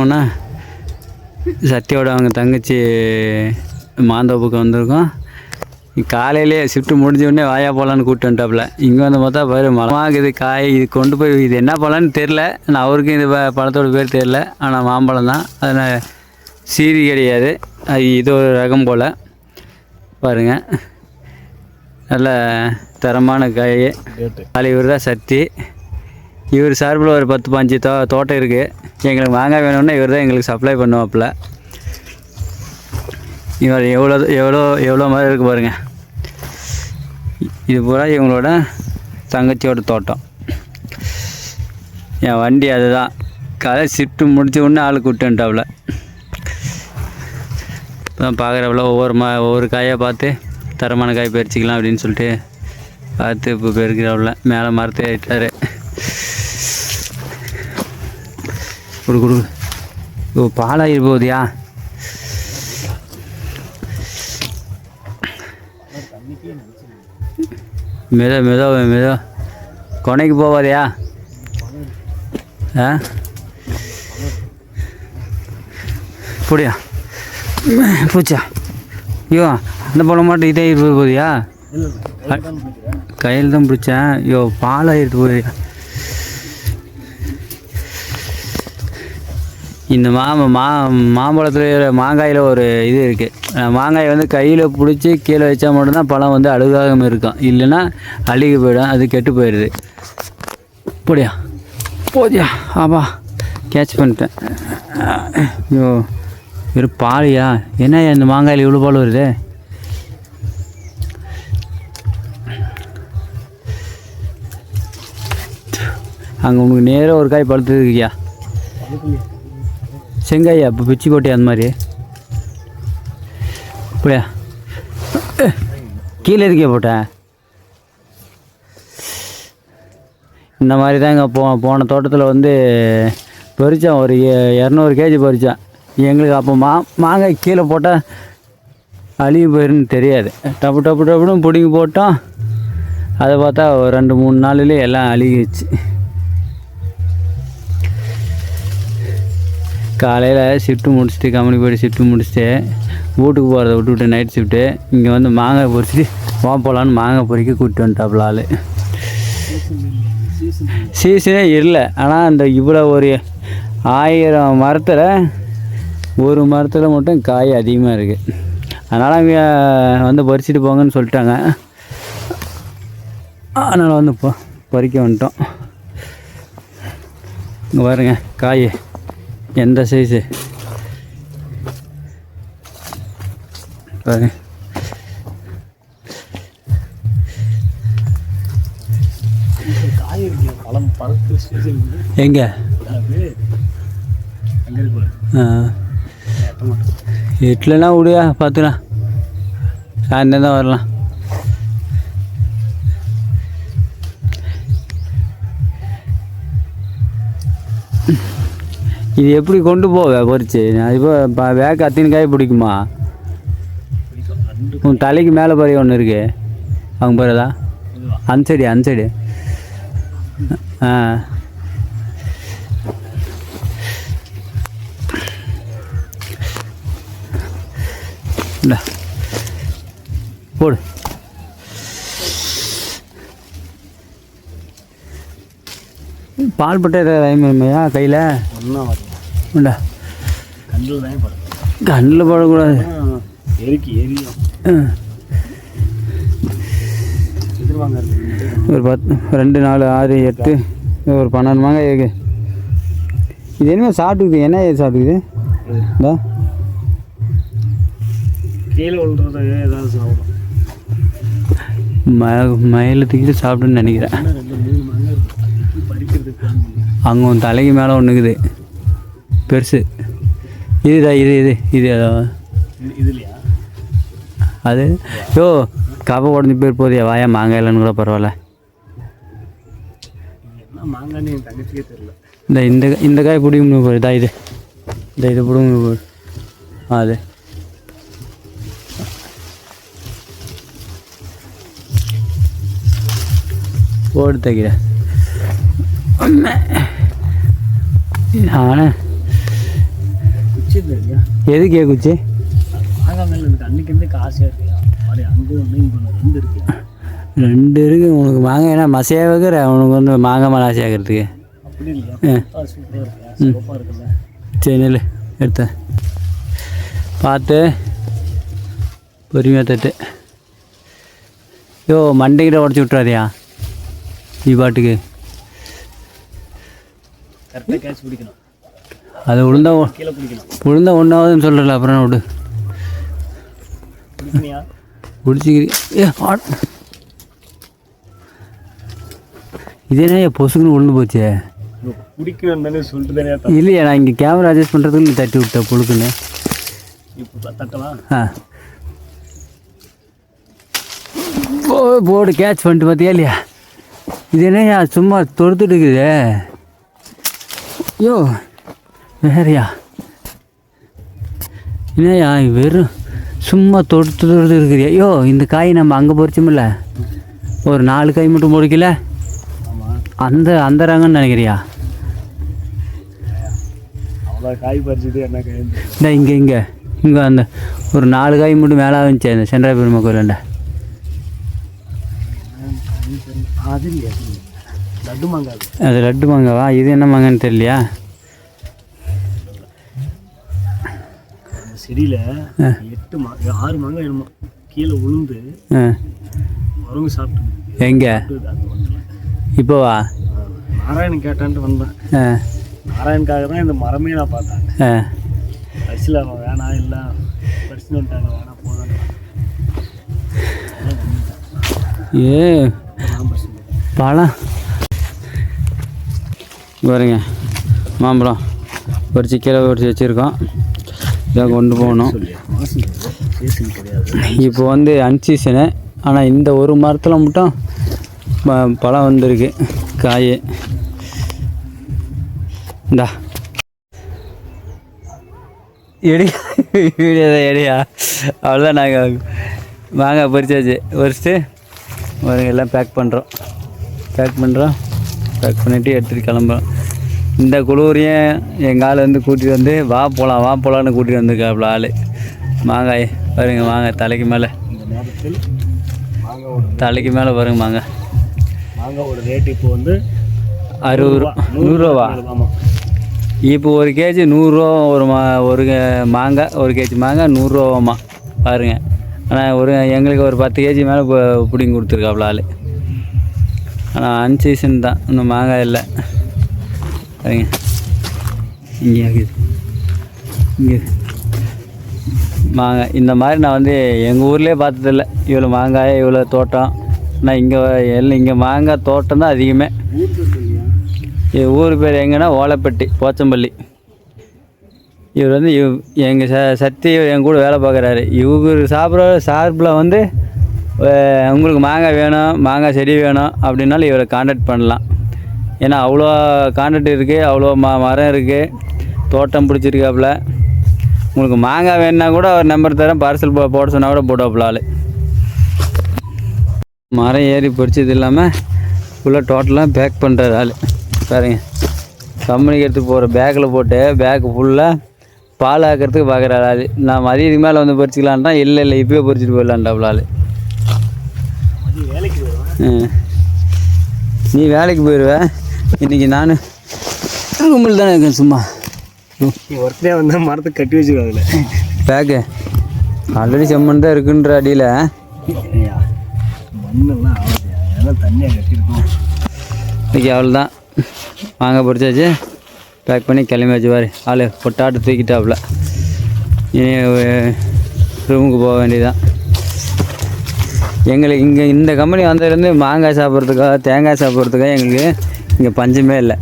ஒன்றா சத்தியோட அவங்க தங்கச்சி மாந்தோப்புக்கு வந்திருக்கோம். காலையிலே ஷிஃப்ட் முடிஞ்ச உடனே வாயா போகலான்னு கூப்பிட்டு வந்துட்டாப்புல. இங்கே வந்து பார்த்தா பாரு மரமாகுது காய் இது கொண்டு போய் இது என்ன பழம்னு தெரில நான் அவருக்கும் இது பழத்தோட பேர் தெரில ஆனால் மாம்பழம் தான். அதில் சீரி கிடையாது. அது இது ஒரு ரகம் போல். பாருங்கள் நல்ல தரமான காய். தான் சக்தி இவர் சார்பில் ஒரு பத்து பாஞ்சு தோ தோட்டம் இருக்குது எங்களுக்கு மாங்காய் வேணும்னா இவர் தான் எங்களுக்கு சப்ளை பண்ணுவாப்புல. இவர் எவ்வளோ எவ்வளோ எவ்வளோ மாதிரி இருக்குது பாருங்கள் இது பூரா இவங்களோட தங்கச்சியோட தோட்டம். என் வண்டி அதுதான். காலை ஷிஃப்ட்டு முடிச்ச உடனே ஆள் கூப்பிட்டுன்ட்டாப்புல இப்போ தான் பார்க்குறப்பல ஒவ்வொரு மா ஒவ்வொரு காயாக பார்த்து தரமான காய் பறிச்சிக்கலாம் அப்படின்னு சொல்லிட்டு பார்த்து இப்போ பெருக்கிறாப்புல. மேலே மரத்தை ஏறிட்டாரு. கொடு கொடு. ஓ பாலாகி போகுதியா? மெத மெதோ மெதோ. கொனைக்கு போவாதியா? ஆ? புடியா? பூச்சா? ஐயோ அந்த பழம் மட்டும் இதே இருபது போதியா கையில் தான் பிடிச்சேன். ஐயோ பாலாகிட்டு போதியா இந்த மாம மா மாம்பழத்தில் மாங்காயில் ஒரு இது இருக்குது மாங்காய் வந்து கையில் பிடிச்சி கீழே வச்சா மட்டும்தான் பழம் வந்து அழுகாமல் இருக்கும். இல்லைன்னா அழுகி போயிடும். அது கெட்டு போயிடுது. போடியா? போதியா ஆபா கேட்ச் பண்ணிட்டேன். ஐயோ வெறும் பாலியா? என்ன இந்த மாங்காயில் இவ்வளோ பால் வருது? அங்கே உனக்கு நேராக ஒரு காய் பழுத்துருக்கியா செங்காயா இப்போ பிச்சி போட்டியா அந்த மாதிரி. அப்படியா? கீழே இருக்கே போட்டேன்? இந்த மாதிரி தாங்க போ போன தோட்டத்தில் வந்து பறித்தோம் ஒரு இரநூறு கேஜி பறித்தோம் எங்களுக்கு அப்போ மா மாங்காய் கீழே போட்டால் அழுகி போயிருன்னு தெரியாது. டப்பு டப்பு டப்புன்னு பிடிங்கி போட்டோம். அதை பார்த்தா ஒரு ரெண்டு மூணு நாளிலே எல்லாம் அழுகிடுச்சு காலையில் ஷிஃப்ட்டு முடிச்சுட்டு கம்பெனி போய்ட்டு ஷிஃப்ட்டு முடிச்சுட்டு வீட்டுக்கு போகிறத விட்டு விட்டுவிட்டு நைட் ஷிஃப்ட்டு இங்கே வந்து மாங்காய் பொறிச்சிட்டு வா போகலான்னு மாங்காய் பொறிக்க கூப்பிட்டு வந்துட்டாப்புல ஆள். சீசனே இல்லை. ஆனால் அந்த இவ்வளோ ஒரு ஆயிரம் மரத்தில் ஒரு மரத்தில் மட்டும் காய் அதிகமாக இருக்குது அதனால் அவங்க வந்து பறிச்சுட்டு போங்கன்னு சொல்லிட்டாங்க. அதனால் வந்து இப்போ பறிக்க வந்துட்டோம். இங்கே பாருங்க காய். எந்த சைஸு பாருங்க. எங்கே? இட்லினா விடுயா பார்த்துக்கலாம் சாயந்தரம் தான் வரலாம். இது எப்படி கொண்டு போவ பொறிச்சு? நான் இப்போ வேக அத்தின் காய் பிடிக்குமா? உன் தலைக்கு மேலே பறவை ஒன்று இருக்கு. அவங்க பறதா அந்த சைடு அந்த சைடு ஆ போடு. பால் பட்டை ரைமையா கையில்? ஒன்றா வரல. உண்டா? கண்ணில் தான் கண்ணில் போடக்கூடாது. எரிக்கு எரியும்? ஒரு பத்து ரெண்டு நாலு ஆறு எட்டு ஒரு பன்னெண்டு மாங்காய் இருக்கு. இது என்ன சாப்பிட்டுக்குது. என்ன சாப்பிட்டுக்குது? இந்தா. கீழே விழுறது ஏதாவது சாப்பிடும் ம மயிலத்துக்கிட்ட சாப்பிடுன்னு நினைக்கிறேன். அங்கே உன் தலைக்கு மேலே ஒன்றுக்குது பெருசு. இதுதா இது இது இது இதுலையா அது? யோ கவை உடஞ்சி போய் போதியா வாயா மாங்காய் இல்லைன்னு கூட பரவாயில்ல. இந்த இந்த இந்த காய் பிடிக்கும் போய் இதா இது. இந்த இது பிடிக்கும் போய் அது. ஓடு தைக்கிறேன் இல்லையா எதுக்கு குச்சி ரெண்டு இருக்கு உனக்கு மாங்காய் என்ன மசையாக வைக்கிற உனக்கு வந்து மாங்காய் மேலே இருக்குல்ல சரி நெல் எடுத்த பார்த்து பொறுமையாக தட்டு யோ மண்டைக்கிட்ட உடச்சி விட்றாதியா நீ பாட்டுக்கு கரெக்டாக கேட்ச் பிடிக்கணும். அது விழுந்தா ஒ- கீழே பிடிக்கணும். விழுந்தா ஒன்றாவதுன்னு சொல்கிறல அப்புறம் விடு. பிடிச்சிக்கிறி ஏ. இது என்ன பொசுக்குன்னு விழுந்து போச்சே? பிடிக்கணும் தானே சொல்லிட்டு தானே இல்லையா நான் இங்கே கேமரா அட்ஜஸ்ட் பண்ணுறதுக்கு நீ தட்டி விட்டேன் புழுக்குன்னு. தட்டலாம் ஆ. போடு கேட்ச் பண்ணிட்டு பார்த்தியா இல்லையா? இது என்னய்யா சும்மா தொடுத்துட்டு இருக்குது? ஐயோ வேறையா என்னய்யா வெறும் சும்மா தொடுத்து தொடுத்து இருக்குதுயா ஐயோ இந்த காய் நம்ம அங்கே பொறிச்சோமில்ல ஒரு நாலு காய் மட்டும் பொறிக்கல அந்த அந்த ரகம்னு நினைக்கிறியா காய் பறிச்சுட்டு என்ன இந்த இங்கே இங்கே இங்கே அந்த ஒரு நாலு காய் மட்டும் மேலே வந்துச்சு அந்த சென்ட்ரா பெருமை கோயிலாண்ட அது இல்லையா லட்டு மாங்காய் அது. லட்டு மாங்காவா? இது என்ன மாங்கான்னு தெரியலையா? செடியில் எட்டு மா ஆறு மாங்காய் வேணுமா கீழே உளுந்து உறங்கு சாப்பிட்டு எங்கே? இப்போவா? நாராயணன் கேட்டான்ட்டு வந்தேன். நாராயணுக்காக தான் இந்த மரமே நான் பார்த்தேன். கடைசியில் அவன் வேணாம் இல்லை பறிச்சுன்னு வந்துட்டாங்க வேணாம் போதும் ஏ. பழம். பாருங்க. மாம்பழம் பொரிச்சு கீழே பொரிச்சு வச்சுருக்கோம். இதை கொண்டு போகணும். இப்போ வந்து அன்சீசனு ஆனால் இந்த ஒரு மரத்தில் மட்டும் ப- பழம் வந்திருக்கு. காய். இந்தா. எடியா வீடியோ தான் எடியா? அவ்வளோதான் நாங்கள் வாங்க பறிச்சாச்சு. பறிச்சுட்டு ஒரு எல்லாம் பேக் பண்ணுறோம் பேக் பண்ணுறோம் பேக் பண்ணிவிட்டு எடுத்துகிட்டு கிளம்புறோம். இந்த குளூரையும் எங்கள் ஆள் வந்து கூட்டிகிட்டு வந்து வா போகலாம் வா போகலான்னு கூட்டிகிட்டு வந்திருக்காப்புல ஆள். மாங்காய் பாருங்க மாங்காய் தலைக்கு மேலே. தலைக்கு மேலே பாருங்க மாங்காய் மாங்காவோட ரேட் இப்போ வந்து அறுபது ரூபா நூறுரூவா இப்போ ஒரு கேஜி நூறுரூவா ஒரு மா ஒரு மாங்காய் ஒரு கேஜி மாங்காய் நூறுரூவாமா பாருங்க. ஆனால் ஒரு எங்களுக்கு ஒரு பத்து கேஜி மேலே பிடிங்கி கொடுத்துருக்காப்புல ஆள். ஆனால் அன்சீசன் தான். இன்னும் மாங்காய் இல்லை. சரிங்க. இங்கே இருக்குது. இங்கே. மாங்காய். இந்த மாதிரி நான் வந்து எங்கள் ஊர்லேயே பார்த்ததில்ல. இவ்வளோ மாங்காய் இவ்வளோ தோட்டம். ஆனால் இங்கே எல்லாம் இங்கே மாங்காய் தோட்டம் தான் அதிகமே. இது ஊர் பேர் எங்கன்னா ஓலைப்பட்டி போச்சம்பள்ளி. இவர் வந்து இவ் எங்கள் ச சக்தி என் கூட வேலை பார்க்குறாரு. இவர் சாப்பிட்ற சார்பில் வந்து உங்களுக்கு மாங்காய் வேணும் மாங்காய் செடி வேணும் அப்படின்னாலும் இவரை காண்டாக்ட் பண்ணலாம். ஏன்னா அவ்வளோ காண்டாக்ட் இருக்குது அவ்வளோ ம மரம் இருக்குது தோட்டம் பிடிச்சிருக்காப்புல. உங்களுக்கு மாங்காய் வேணுன்னா கூட அவர் நம்பர் தரேன் பார்சல் போ போட சொன்னால் கூட போட்டாப்புல ஆள். மரம் ஏறி பிடிச்சது இல்லாமல் ஃபுல்லாக டோட்டலாக பேக் பண்ணுறாரு ஆள். பாருங்க. கம்பெனிக்கு எடுத்து போகிற பேக்கில் போட்டு பேக்கு ஃபுல்லாக பால் ஆக்கிறதுக்கு பார்க்குறாரு ஆள். நான் மதியத்துக்கு மேலே வந்து பறிச்சிக்கலான்ட்டான் இல்லை இல்லை இப்போயே பறிச்சிட்டு போயிடலான்டாப்புல ஆள் மதியம் வேலைக்கு வருவேன் ம். நீ வேலைக்கு போயிடுவ இன்றைக்கி நான் ரூமில் தானே இருக்கேன் சும்மா. நீ ஒர்க்டே வந்து மரத்தை கட்டி வச்சுருக்காதுல பேக்கு. ஆல்ரெடி செம்மண் தான் இருக்குன்ற அடியில். மண்ணெல்லாம் அதெல்லாம் தண்ணியாக கட்டியிருக்கோம். இன்றைக்கி அவ்வளோதான் வாங்க பொறிச்சாச்சு. பேக் பண்ணி கிளம்பி வச்சு பாரு. ஆள் பொட்டாட்டு தூக்கிட்டாப்புல. இனி ரூமுக்கு போக வேண்டியதுதான். எங்களுக்கு இங்கே இந்த கம்பெனி வந்ததுலேருந்து மாங்காய் சாப்பிட்றதுக்கோ தேங்காய் சாப்பிட்றதுக்கோ எங்களுக்கு இங்கே பஞ்சமே இல்லை.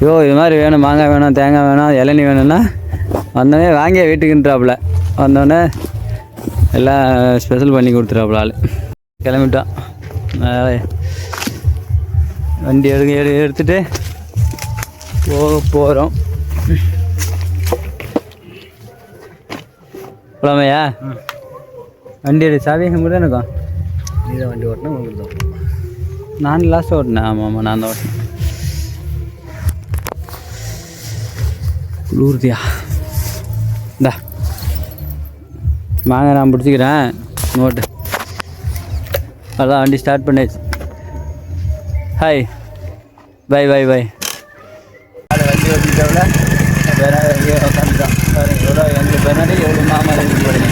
ஐயோ இது மாதிரி வேணும் மாங்காய் வேணும் தேங்காய் வேணும் இளநீ வேணும்னா வந்தோடனே வாங்கி வீட்டுக்குன்றாப்புல வந்தோடனே எல்லாம் ஸ்பெஷல் பண்ணி கொடுத்துறாப்புல ஆள். கிளம்பிட்டோம். வண்டி எடுக்க எடு எடுத்துட்டு போக போகிறோம் போலாமையா? வண்டி எடு சாவி கூட இருக்கும் நீ தான் வண்டி ஓட்டினா உங்களுக்கு தான் நான் லாஸ்ட் ஓட்டினேன். ஆமாம் ஆமாம் நான் தான் ஓட்டினேன். குளிர்தியா இந்தா. மாங்காய் நான் பிடிச்சிக்கிறேன். நோட்டு அதான் வண்டி ஸ்டார்ட் பண்ணியாச்சு. ஹாய் பை பை பை வண்டி ஓட்டிட்டவள வேற பாருங்க எவ்வளோ எங்கள் பின்னாடி எவ்வளோ இருக்கு பாருங்க.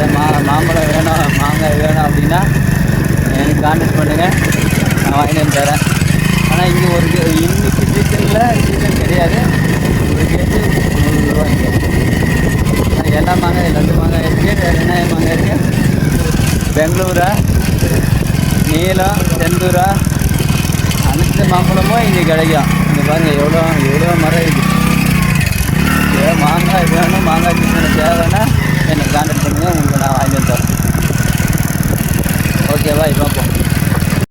இதை மா மாம்பழம் வேணும் மாங்காய் வேணும் அப்படின்னா எனக்கு கான்டாக்ட் பண்ணுங்கள் நான் வாங்கிட்டு வந்து தரேன். ஆனால் இங்கே ஒரு கே- இன்னைக்கு சீசனில் சீசன் கிடையாது. ஒரு கேட்டு நூறு ரூபாய்ங்க ஆனால் எல்லா மாங்காய் ரெண்டு மாங்காய் இருக்குது வேறு என்ன மாங்காய் இருக்குது பெங்களூரா நீலம் செந்தூரா அனைத்து மாம்பழமும் இங்கே கிடைக்கும். இங்கே பாருங்கள் எவ்வளோ எவ்வளோ மரம் இருக்குது ஏதோ மாங்காய் வேணும் மாங்காய் சீசனை தேவைன்னா என்னை கான்டாக்ட் பண்ணுங்கள் உங்களுக்கு நான் வாங்கி தரேன் ஓகேவா இப்போ